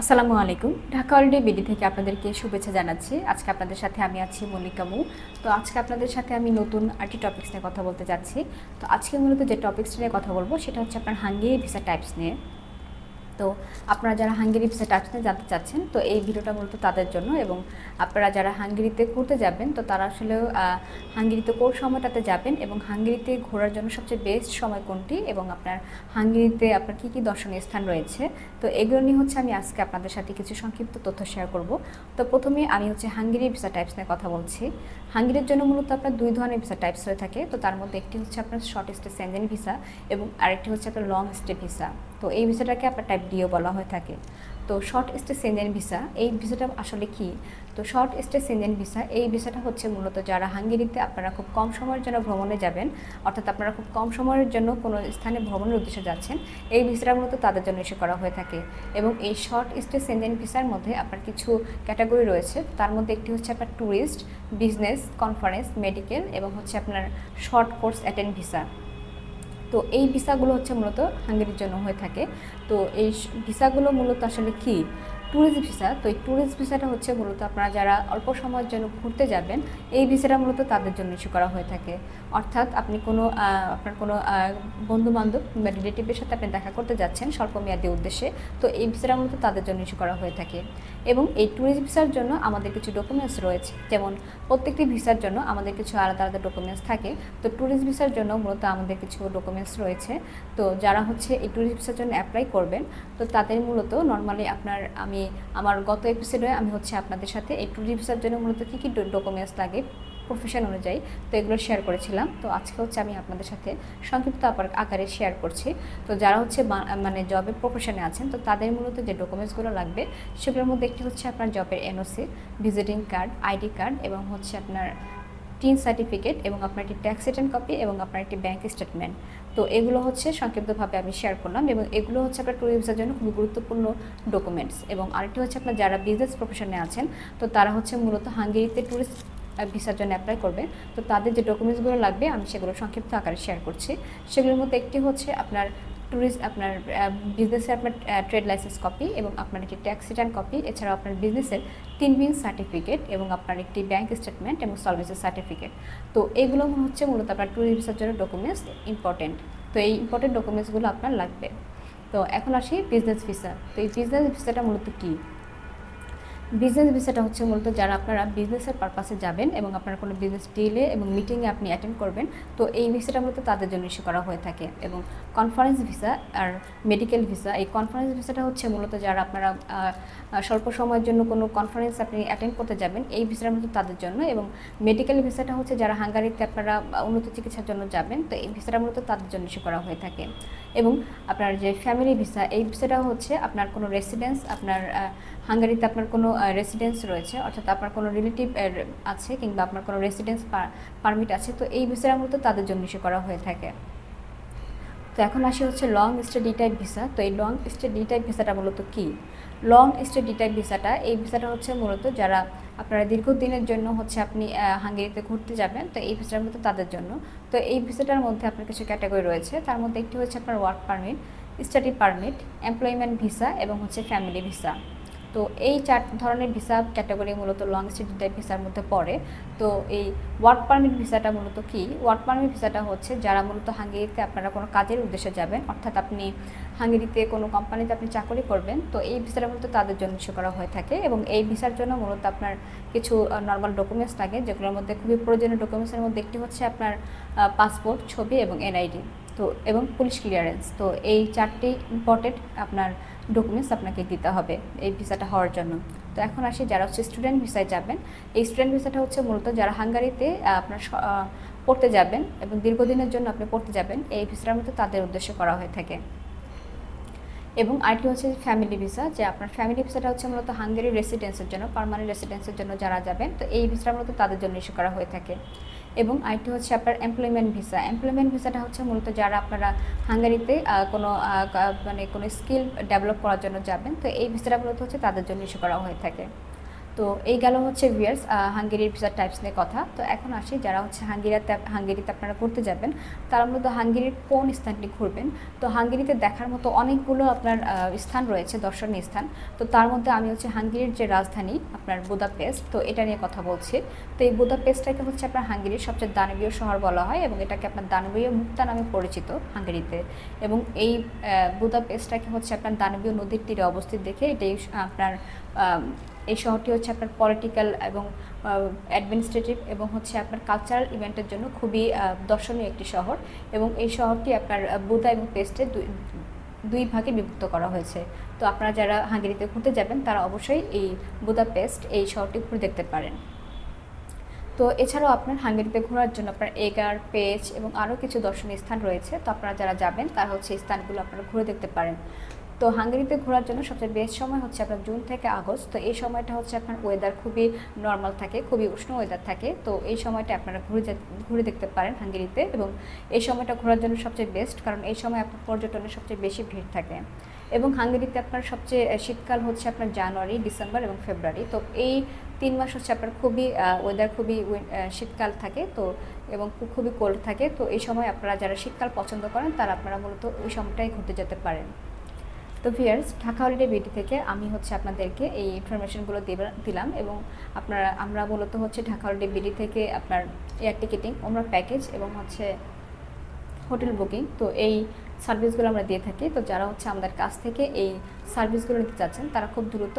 আসসালামু আলাইকুম। ঢাকা অলডে বিডি থেকে আপনাদেরকে শুভেচ্ছা জানাচ্ছি। আজকে আপনাদের সাথে আমি আছি মল্লিকা মু। তো আজকে আপনাদের সাথে আমি নতুন আরটি টপিক্স নিয়ে কথা বলতে যাচ্ছি। তো আজকে মূলত যে টপিক্সটা নিয়ে কথা বলব, সেটা হচ্ছে আপনার হাঙ্গে ভিসা টাইপস নিয়ে। তো আপনারা যারা হাঙ্গেরি ভিসা টাইপস নিয়ে জানতে চাচ্ছেন, তো এই ভিডিওটা মূলত তাদের জন্য এবং আপনারা যারা হাঙ্গেরিতে ঘুরতে যাবেন, তো তারা আসলে হাঙ্গেরিতে কোন সময়টাতে যাবেন এবং হাঙ্গেরিতে ঘোরার জন্য সবচেয়ে বেস্ট সময় কোনটি এবং আপনার হাঙ্গেরিতে আপনার কী কী দর্শনীয় স্থান রয়েছে, তো এগুলো নিয়ে হচ্ছে আমি আজকে আপনাদের সাথে কিছু সংক্ষিপ্ত তথ্য শেয়ার করব। তো প্রথমে আমি হচ্ছে হাঙ্গেরি ভিসা টাইপস নিয়ে কথা বলছি। হাঙ্গেরির জন্য মূলত আপনার দুই ধরনের ভিসা টাইপস হয়ে থাকে, তো তার মধ্যে একটি হচ্ছে আপনার শর্ট স্টে সেঞ্জেন ভিসা এবং আরেকটি হচ্ছে আপনার লং স্টে ভিসা তো এই ভিসাটাকে আপনার টাইপ ডিও বলা হয়ে থাকে। তো শর্ট স্টে সেঞ্জেন ভিসা, এই ভিসাটা আসলে কি? তো শর্ট স্টে সেঞ্জেন ভিসা, এই ভিসাটা হচ্ছে মূলত যারা হাঙ্গেরিতে আপনারা খুব কম সময়ের জন্য ভ্রমণে যাবেন, অর্থাৎ আপনারা খুব কম সময়ের জন্য কোনো স্থানে ভ্রমণের উদ্দেশ্যে যাচ্ছেন, এই ভিসাটা মূলত তাদের জন্য ইস্যু করা হয়ে থাকে। এবং এই শর্ট স্টে সেঞ্জেন ভিসার মধ্যে আপনার কিছু ক্যাটাগরি রয়েছে, তার মধ্যে একটি হচ্ছে আপনার ট্যুরিস্ট বিজনেস কনফারেন্স মেডিকেল এবং হচ্ছে আপনার শর্ট কোর্স অ্যাটেন্ড ভিসা তো এই ভিসাগুলো হচ্ছে মূলত হাঙ্গেরির জন্য হয়ে থাকে। তো এই ভিসাগুলো মূলত আসলে কি? ট্যুরিস্ট ভিসা তো এই ট্যুরিস্ট ভিসাটা হচ্ছে মূলত আপনারা যারা অল্প সময়ের জন্য ঘুরতে যাবেন, এই ভিসাটা মূলত তাদের জন্য ইস্যু করা হয়ে থাকে। অর্থাৎ আপনি কোনো আপনার কোনো বন্ধু বান্ধব বা রিলেটিভের সাথে আপনি দেখা করতে যাচ্ছেন স্বল্পমেয়াদী উদ্দেশ্যে, তো এই ভিসাটা মূলত তাদের জন্য ইস্যু করা হয়ে থাকে। এবং এই ট্যুরিস্ট ভিসার জন্য আমাদের কিছু ডকুমেন্টস রয়েছে, যেমন প্রত্যেকটি ভিসার জন্য আমাদের কিছু আলাদা আলাদা ডকুমেন্টস থাকে, তো ট্যুরিস্ট ভিসার জন্য মূলত আমাদের কিছু ডকুমেন্টস রয়েছে। তো যারা হচ্ছে এই ট্যুরিস্ট ভিসার জন্য অ্যাপ্লাই করবেন, তো তাদের মূলত নর্মালি আপনার, আমি আমার গত এপিসোডে আমি হচ্ছে আপনাদের সাথে এই ভিসার জন্য মূলত কী কী ডকুমেন্টস লাগে প্রফেশন অনুযায়ী, তো এগুলো শেয়ার করেছিলাম। তো আজকে হচ্ছে আমি আপনাদের সাথে সংক্ষিপ্ত আকারে শেয়ার করছি। তো যারা হচ্ছে মানে জবের প্রফেশনে আছেন, তো তাদের মূলত যে ডকুমেন্টসগুলো লাগবে, সেগুলোর মধ্যে একটি হচ্ছে আপনার জবের NOC visiting card ID card এবং হচ্ছে আপনার টিন সার্টিফিকেট এবং আপনার একটি ট্যাক্স রিটার্ন কপি এবং আপনার একটি ব্যাঙ্ক স্টেটমেন্ট। তো এগুলো হচ্ছে সংক্ষিপ্তভাবে আমি শেয়ার করলাম এবং এগুলো হচ্ছে আপনার ট্যুরিজমের জন্য খুবই গুরুত্বপূর্ণ ডকুমেন্টস এবং আরেকটি হচ্ছে আপনার যারা বিজনেস প্রফেশনে আছেন, তো তারা হচ্ছে মূলত হাঙ্গেরিতে ট্যুরিস্ট ভিসার জন্য অ্যাপ্লাই করবে। তো তাদের যে ডকুমেন্টসগুলো লাগবে, আমি সেগুলো সংক্ষিপ্ত আকারে শেয়ার করছি। সেগুলোর মধ্যে একটি হচ্ছে আপনার ট্যুরিস্ট আপনার বিজনেসের আপনার ট্রেড লাইসেন্স কপি এবং আপনার একটি ট্যাক্স রিটার্ন কপি এছাড়াও আপনার বিজনেসের তিন বিন সার্টিফিকেট এবং আপনার একটি ব্যাঙ্ক স্টেটমেন্ট এবং সলভেন্সি সার্টিফিকেট তো এগুলো হচ্ছে মূলত আপনার ট্যুরিস্ট ভিসার জন্য ডকুমেন্টস ইম্পর্টেন্ট তো এই ইম্পর্টেন্ট ডকুমেন্টসগুলো আপনার লাগবে। তো এখন আসি বিজনেস ভিসা তো এই বিজনেস ভিসাটা মূলত কী? বিজনেস ভিসাটা হচ্ছে মূলত যারা আপনারা বিজনেসের পারপাসে যাবেন এবং আপনারা কোনো বিজনেস ডিলে এবং মিটিংয়ে আপনি অ্যাটেন্ড করবেন, তো এই ভিসাটা মূলত তাদের জন্য ইস্যু করা হয়ে থাকে। এবং কনফারেন্স ভিসা আর মেডিকেল ভিসা এই কনফারেন্স ভিসাটা হচ্ছে মূলত যারা আপনারা স্বল্প সময়ের জন্য কোনো কনফারেন্স আপনি অ্যাটেন্ড করতে যাবেন, এই ভিসাটা মূলত তাদের জন্য এবং মেডিকেল ভিসাটা হচ্ছে যারা হাঙ্গারিতে আপনারা উন্নত চিকিৎসার জন্য যাবেন, তো এই ভিসাটা মূলত তাদের জন্য ইস্যু করা হয়ে থাকে। এবং আপনার যে ফ্যামিলি ভিসা এই ভিসাটা হচ্ছে আপনার কোনো রেসিডেন্স আপনার হাঙ্গারিতে আপনার কোনো রেসিডেন্স রয়েছে, অর্থাৎ আপনার কোনো রিলেটিভ আছে কিংবা আপনার কোনো রেসিডেন্স পারমিট আছে, তো এই ভিসাটা মূলত তাদের জন্য ইস্যু করা হয়ে থাকে। তো এখন আসি হচ্ছে long stay D type visa তো এই লং স্টে ডি টাইপ ভিসাটা মূলত কী? লং স্টে ডি টাইপ ভিসাটা এই ভিসাটা হচ্ছে মূলত যারা আপনারা দীর্ঘদিনের জন্য হচ্ছে আপনি হাঙ্গেরিতে ঘুরতে যাবেন, তো এই ভিসাটার মধ্যে তাদের জন্য। তো এই ভিসাটার মধ্যে আপনার কিছু ক্যাটাগরি রয়েছে, তার মধ্যে একটি হচ্ছে আপনার work permit study permit employment visa এবং হচ্ছে ফ্যামিলি ভিসা তো এই চার ধরনের ভিসা ক্যাটাগরি মূলত লং স্টে টাইপ ভিসার মধ্যে পড়ে। তো এই ওয়ার্ক পারমিট ভিসাটা মূলত কি? ওয়ার্ক পারমিট ভিসাটা হচ্ছে যারা মূলত হাঙ্গেরিতে আপনারা কোনো কাজের উদ্দেশ্যে যাবেন, অর্থাৎ আপনি হাঙ্গেরিতে কোনো কোম্পানিতে আপনি চাকরি করবেন, তো এই ভিসাটা মূলত তাদের জন্য ইস্যু করা হয়ে থাকে এবং এই ভিসার জন্য মূলত আপনার কিছু নর্মাল ডকুমেন্টস লাগে, যেগুলোর মধ্যে খুবই প্রয়োজনীয় ডকুমেন্টসের মধ্যে একটি হচ্ছে আপনার পাসপোর্ট ছবি এবং এনআইডি তো, এবং পুলিশ ক্লিয়ারেন্স তো এই চারটি ইম্পর্টেন্ট আপনার ডকুমেন্টস আপনাকে দিতে হবে এই ভিসাটা হওয়ার জন্য। তো এখন আসি যারা হচ্ছে স্টুডেন্ট ভিসায় যাবেন। এই স্টুডেন্ট ভিসাটা হচ্ছে মূলত যারা হাঙ্গারিতে আপনার পড়তে যাবেন এবং দীর্ঘদিনের জন্য আপনি পড়তে যাবেন, এই ভিসার মতো তাদের উদ্দেশ্য করা হয়ে থাকে। এবং আরেকটি হচ্ছে ফ্যামিলি ভিসা যে আপনার ফ্যামিলি ভিসাটা হচ্ছে মূলত হাঙ্গেরি রেসিডেন্সের জন্য পারমানেন্ট রেসিডেন্সের জন্য যারা যাবেন, তো এই ভিসাটা মূলত তাদের জন্য ইস্যু করা হয়ে থাকে। এবং আরেকটি হচ্ছে আপনার এমপ্লয়মেন্ট ভিসা এমপ্লয়মেন্ট ভিসাটা হচ্ছে মূলত যারা আপনারা হাঙ্গারিতে কোনো মানে কোনো স্কিল ডেভেলপ করার জন্য যাবেন, তো এই ভিসাটা মূলত হচ্ছে তাদের জন্য ইস্যু করা হয়ে থাকে। তো এই গেল হচ্ছে ভিয়ার্স হাঙ্গেরির ভিসার টাইপস নিয়ে কথা। তো এখন আসি যারা হচ্ছে হাঙ্গেরিতে হাঙ্গেরিতে আপনারা করতে যাবেন, তারা মূলত হাঙ্গেরির কোন স্থানটি ঘুরবেন? তো হাঙ্গেরিতে দেখার মতো অনেকগুলো আপনার স্থান রয়েছে, দর্শনীয় স্থান। তো তার মধ্যে আমি হচ্ছে হাঙ্গেরির যে রাজধানী, আপনার বুদাপেস্ট, তো এটা নিয়ে কথা বলছি। তো এই বুদাপেস্টটাকে হচ্ছে আপনার হাঙ্গেরির সবচেয়ে দানবীয় শহর বলা হয় এবং এটাকে আপনার দানবীয় মুক্তা নামে পরিচিত হাঙ্গেরিতে। এবং এই বুদাপেস্টটাকে হচ্ছে আপনার দানবীয় নদীর তীরে অবস্থিত দেখে এটাই আপনার এই শহরটি হচ্ছে আপনার পলিটিক্যাল এবং অ্যাডমিনিস্ট্রেটিভ এবং হচ্ছে আপনার কালচারাল ইভেন্টের জন্য খুবই দর্শনীয় একটি শহর এবং এই শহরটি আপনার বুদা এবং পেস্টে দুই দুই ভাগে বিভক্ত করা হয়েছে। তো আপনারা যারা হাঙ্গেরিতে ঘুরতে যাবেন, তারা অবশ্যই এই বুদা পেস্ট এই শহরটি ঘুরে দেখতে পারেন। তো এছাড়াও আপনার হাঙ্গেরিতে ঘোরার জন্য আপনার এগার, পেজ এবং আরও কিছু দর্শনীয় স্থান রয়েছে। তো আপনারা যারা যাবেন, তারা হচ্ছে স্থানগুলো আপনারা ঘুরে দেখতে পারেন। তো হাঙ্গেরিতে ঘোরার জন্য সবচেয়ে বেস্ট সময় হচ্ছে আপনার জুন থেকে আগস্ট। তো এই সময়টা হচ্ছে আপনার ওয়েদার খুবই নর্মাল থাকে, খুবই উষ্ণ ওয়েদার থাকে। তো এই সময়টা আপনারা ঘুরে ঘুরে দেখতে পারেন হাঙ্গেরিতে এবং এই সময়টা ঘোরার জন্য সবচেয়ে বেস্ট কারণ এই সময় আপনার পর্যটনের সবচেয়ে বেশি ভিড় থাকে। এবং হাঙ্গেরিতে আপনার সবচেয়ে শীতকাল হচ্ছে আপনার জানুয়ারি, ডিসেম্বর এবং ফেব্রুয়ারি। তো এই তিন মাস হচ্ছে আপনার খুবই ওয়েদার খুবই শীতকাল থাকে, তো এবং খুবই কোল্ড থাকে। তো এই সময় আপনারা যারা শীতকাল পছন্দ করেন তারা আপনারা মূলত ওই সময়টাই ঘুরতে যেতে পারেন। তো ভিয়ার্স ঢাকা হলিডে বিডি থেকে আমি হচ্ছে আপনাদেরকে এই ইনফরমেশনগুলো দিলাম এবং আপনারা, আমরা মূলত হচ্ছে ঢাকা হলিডে বিডি থেকে আপনার এয়ার টিকিটিং আমরা প্যাকেজ এবং হচ্ছে হোটেল বুকিং তো এই সার্ভিসগুলো আমরা দিয়ে থাকি। তো যারা হচ্ছে আমাদের কাছ থেকে এই সার্ভিসগুলো নিতে চাচ্ছেন, তারা খুব দ্রুত